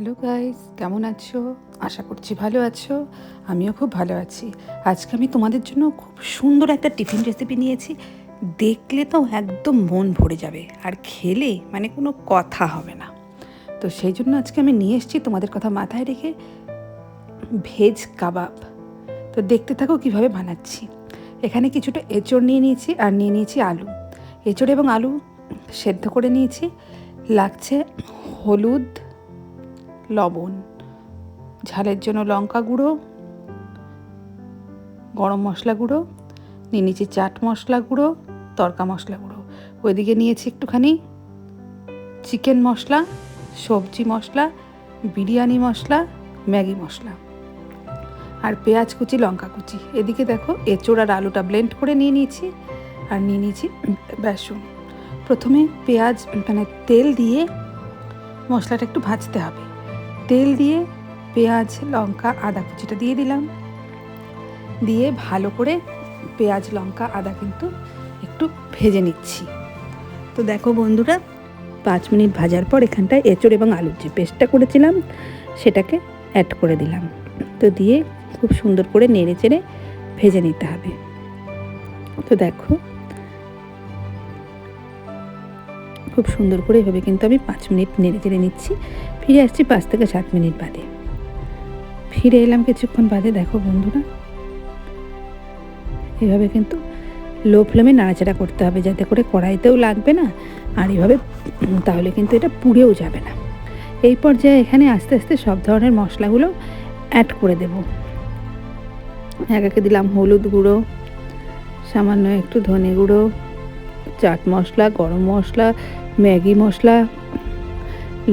Hello guys কেমন আছো? আশা করছি ভালো আছো। আমিও খুব ভালো আছি। আজকে আমি তোমাদের জন্য খুব সুন্দর একটা টিফিন রেসিপি নিয়েছি। দেখলে তো একদম মন ভরে যাবে। আর খেলে মানে কোনো কথা হবে না। তো সেই জন্য আজকে আমি নিয়ে এসেছি তোমাদের কথা মাথায় রেখে ভেজ কাবাব। তো দেখতে থাকো কীভাবে বানাচ্ছি। এখানে কিছুটা এঁচড় নিয়ে নিয়েছি আর নিয়ে নিয়েছি আলু। এঁচড় এবং আলু সেদ্ধ করে নিয়েছি। লাগছে হলুদ লবণ। ঝালের জন্য লঙ্কা গুঁড়ো, গরম মশলা গুঁড়ো, নিয়ে নিয়েছি চাট মশলা গুঁড়ো, তরকা মশলা গুঁড়ো। ওইদিকে নিয়েছি একটুখানি চিকেন মশলা, সবজি মশলা, বিরিয়ানি মশলা, ম্যাগি মশলা আর পেঁয়াজ কুচি, লঙ্কা কুচি। এদিকে দেখো এঁচোড় আর আলুটা ব্লেন্ড করে নিয়ে নিয়েছি আর নিয়ে নিয়েছি বেসন। প্রথমে পেঁয়াজ মানে তেল দিয়ে মশলাটা একটু ভাজতে হবে। তেল দিয়ে পেঁয়াজ, লঙ্কা, আদা কুচিটা দিয়ে দিলাম। দিয়ে ভালো করে পেঁয়াজ, লঙ্কা, আদা কিন্তু একটু ভেজে নিচ্ছি। তো দেখো বন্ধুরা, পাঁচ মিনিট ভাজার পর এখানটায় এঁচড় এবং আলুর যে পেস্টটা করেছিলাম, সেটাকে অ্যাড করে দিলাম। তো দিয়ে খুব সুন্দর করে নেড়ে চেড়ে ভেজে নিতে হবে। তো দেখো খুব সুন্দর করে এভাবে কিন্তু আমি পাঁচ মিনিট নেড়ে চেড়ে নিচ্ছি। ফিরে আসছি পাঁচ থেকে সাত মিনিট বাদে। ফিরে এলাম কিছুক্ষণ বাদে, দেখো বন্ধুরা। এভাবে কিন্তু লো ফ্লেমে নাড়াচাড়া করতে হবে, যাতে করে কড়াইতেও লাগবে না, আর এভাবে তাহলে কিন্তু এটা পুড়েও যাবে না। এই পর্যায়ে এখানে আস্তে আস্তে সব ধরনের মশলাগুলো অ্যাড করে দেব। এক একে দিলাম হলুদ গুঁড়ো, সামান্য একটু ধনে গুঁড়ো চাট মশলা, গরম মশলা, ম্যাগি মশলা,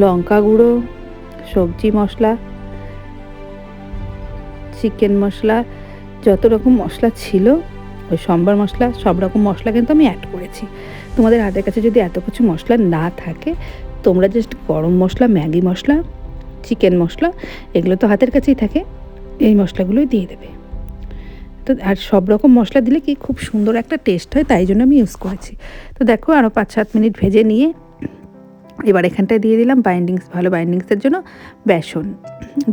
লঙ্কা গুঁড়ো, সবজি মশলা, চিকেন মশলা, যত রকম মশলা ছিল, ওই সম্বার মশলা, সব রকম মশলা কিন্তু আমি অ্যাড করেছি। তোমাদের হাতের কাছে যদি এত কিছু মশলা না থাকে, তোমরা জাস্ট গরম মশলা, ম্যাগি মশলা, চিকেন মশলা, এগুলো তো হাতের কাছেই থাকে, এই মশলাগুলোই দিয়ে দেবে। তো, আর সব রকম মশলা দিলে কি খুব সুন্দর একটা টেস্ট হয়, তাই জন্য আমি ইউজ করেছি। তো দেখো আরও পাঁচ সাত মিনিট ভেজে নিয়ে এবার এখানটায় দিয়ে দিলাম বাইন্ডিংস ভালো বাইন্ডিংসের জন্য বেসন।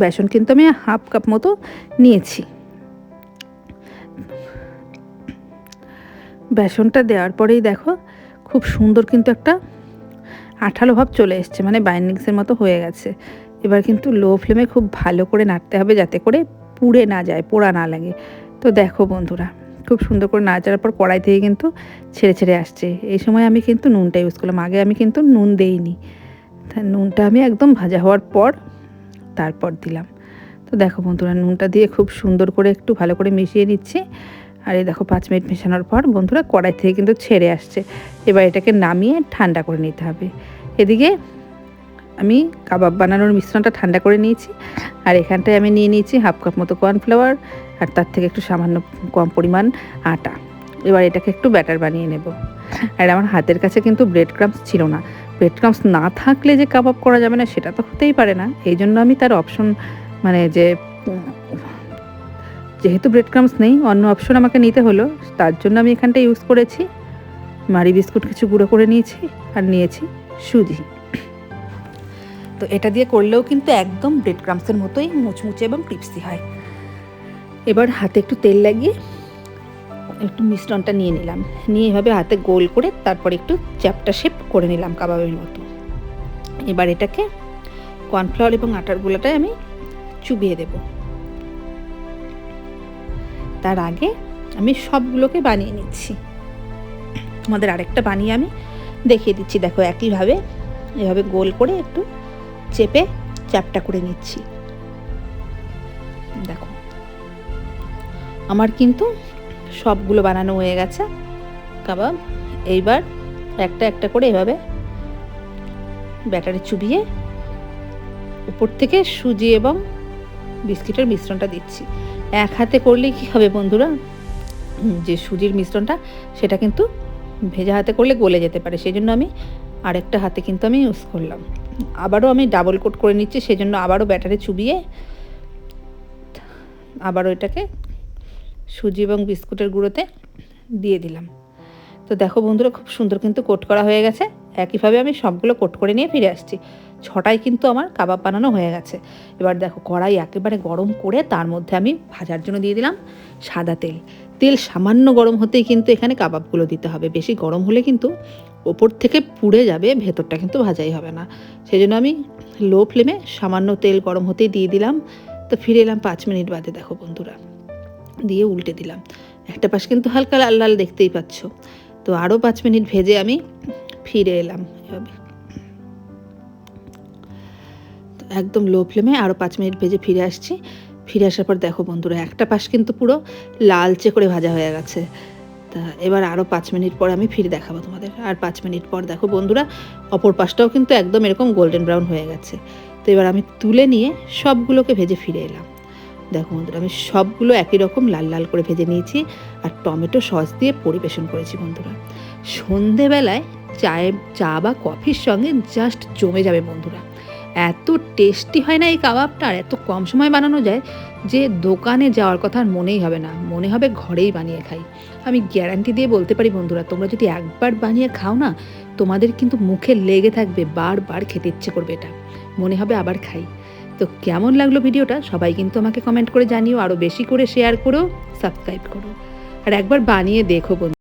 বেসন কিন্তু আমি হাফ কাপ মতো নিয়েছি। বেসনটা দেওয়ার পরেই দেখো, খুব সুন্দর কিন্তু একটা আঠালো ভাব চলে এসছে মানে বাইন্ডিংসের মতো হয়ে গেছে। এবার কিন্তু লো ফ্লেমে খুব ভালো করে নাড়তে হবে যাতে করে পুড়ে না যায়, পোড়া না লাগে। তো দেখো বন্ধুরা, খুব সুন্দর করে না নাড়াচাড়ার পর কড়াই থেকে কিন্তু ছেড়ে ছেড়ে আসছে। এই সময় আমি কিন্তু নুনটা ইউজ করলাম, আগে আমি কিন্তু নুন দেইনি। নুনটা আমি একদম ভাজা হওয়ার পর তারপর দিলাম। তো দেখো বন্ধুরা, নুনটা দিয়ে খুব সুন্দর করে একটু ভালো করে মিশিয়ে নিচ্ছি। আর এই দেখো পাঁচ মিনিট মেশানোর পর বন্ধুরা কড়াই থেকে কিন্তু ছেড়ে আসছে। এবার এটাকে নামিয়ে ঠান্ডা করে নিতে হবে। এদিকে আমি কাবাব বানানোর মিশ্রণটা ঠান্ডা করে নিয়েছি। আর এখানটায় আমি নিয়ে নিয়েছি হাফ কাপ মতো কর্নফ্লাওয়ার আর তার থেকে একটু সামান্য কম পরিমাণ আটা। এবার এটাকে একটু ব্যাটার বানিয়ে নেব। আর আমার হাতের কাছে কিন্তু ব্রেড ক্রামস ছিল না। ব্রেড ক্রামস না থাকলে যে কাবাব করা যাবে না, সেটা তো হতেই পারে না। এই জন্য আমি তার অপশন মানে যে, যেহেতু ব্রেড ক্রামস নেই, অন্য অপশন আমাকে নিতে হলো। তার জন্য আমি এখানটা ইউজ করেছি। মারি বিস্কুট কিছু গুঁড়ো করে নিয়েছি আর নিয়েছি সুজি। তো এটা দিয়ে করলেও কিন্তু একদম ব্রেড ক্রামসের মতোই মুচমুচে এবং ক্রিপসি হয়। এবার হাতে একটু তেল লাগিয়ে একটু মিশ্রণটা নিয়ে নিলাম। নিয়ে এভাবে হাতে গোল করে তারপর একটু চ্যাপটা শেপ করে নিলাম কাবাবের মতো। এবার এটাকে কর্নফ্লাওয়ার এবং আটার গোলাটায় আমি চুবিয়ে দেব। তার আগে আমি সবগুলোকে বানিয়ে নিচ্ছি। তোমাদের আরেকটা বানিয়ে আমি দেখিয়ে দিচ্ছি। দেখো একইভাবে, এভাবে গোল করে একটু চেপে চ্যাপটা করে নিচ্ছি। দেখো। আমার কিন্তু সবগুলো বানানো হয়ে গেছে। কাবাব, এইবার একটা একটা করে এভাবে ব্যাটারে চুবিয়ে উপর থেকে সুজি এবং বিস্কিটের মিশ্রণটা দিচ্ছি। এক হাতে করলে কি হবে বন্ধুরা? যে সুজির মিশ্রণটা, সেটা কিন্তু ভেজা হাতে করলে গলে যেতে পারে। সেই জন্য আমি আরেকটা হাতে কিন্তু আমি ইউজ করলাম। আবারও আমি ডাবল কোট করে নিচ্ছি সেই জন্য আবারও ব্যাটারে চুবিয়ে আবারও এটাকে সুজি এবং বিস্কুটের গুঁড়োতে দিয়ে দিলাম। তো দেখো বন্ধুরা, খুব সুন্দর কিন্তু কোট করা হয়ে গেছে। একইভাবে আমি সবগুলো কোট করে নিয়ে ফিরে আসছি। ছটায় কিন্তু আমার কাবাব বানানো হয়ে গেছে। এবার দেখো কড়াই একেবারে গরম করে তার মধ্যে আমি ভাজার জন্য দিয়ে দিলাম সাদা তেল। তেল সামান্য গরম হতেই কিন্তু এখানে কাবাবগুলো দিতে হবে। বেশি গরম হলে কিন্তু ওপর থেকে পুড়ে যাবে, ভেতরটা কিন্তু ভাজাই হবে না। সেই জন্য আমি লো ফ্লেমে সামান্য তেল গরম হতেই দিয়ে দিলাম। তো ফিরে এলাম পাঁচ মিনিট বাদে, দেখো বন্ধুরা। দিয়ে উল্টে দিলাম। একটা পাশ কিন্তু হালকা লাল লাল দেখতেই পাচ্ছ। তো আরও পাঁচ মিনিট ভেজে আমি ফিরে এলাম এভাবে। একদম লো ফ্লেমে আরও পাঁচ মিনিট ভেজে ফিরে আসছি। ফিরে আসার পর দেখো বন্ধুরা, একটা পাশ কিন্তু পুরো লালচে করে ভাজা হয়ে গেছে। তা এবার আরও পাঁচ মিনিট পর আমি ফিরে দেখাবো তোমাদের। আর পাঁচ মিনিট পর দেখো বন্ধুরা, অপর পাশটাও কিন্তু একদম এরকম গোল্ডেন ব্রাউন হয়ে গেছে। তো এবার আমি তুলে নিয়ে সবগুলোকে ভেজে ফিরে এলাম। দেখো বন্ধুরা, আমি সবগুলো একই রকম লাল লাল করে ভেজে নিয়েছি আর টমেটো সস দিয়ে পরিবেশন করেছি বন্ধুরা। সন্ধেবেলায় চায়ে চা বা কফির সঙ্গে জাস্ট জমে যাবে বন্ধুরা। এত টেস্টি হয় না এই কাবাবটা আর এত কম সময় বানানো যায় যে দোকানে যাওয়ার কথা আর মনেই হবে না। মনে হবে ঘরেই বানিয়ে খাই। আমি গ্যারান্টি দিয়ে বলতে পারি বন্ধুরা, তোমরা যদি একবার বানিয়ে খাও না, তোমাদের কিন্তু মুখে লেগে থাকবে, বারবার খেতে ইচ্ছে করবে এটা। মনে হবে আবার খাই। তো কেমন লাগল ভিডিওটা? সবাই কিন্তু আমাকে কমেন্ট করে জানিও আরও বেশি করে শেয়ার করো সাবস্ক্রাইব করো। আর একবার বানিয়ে দেখো বন্ধু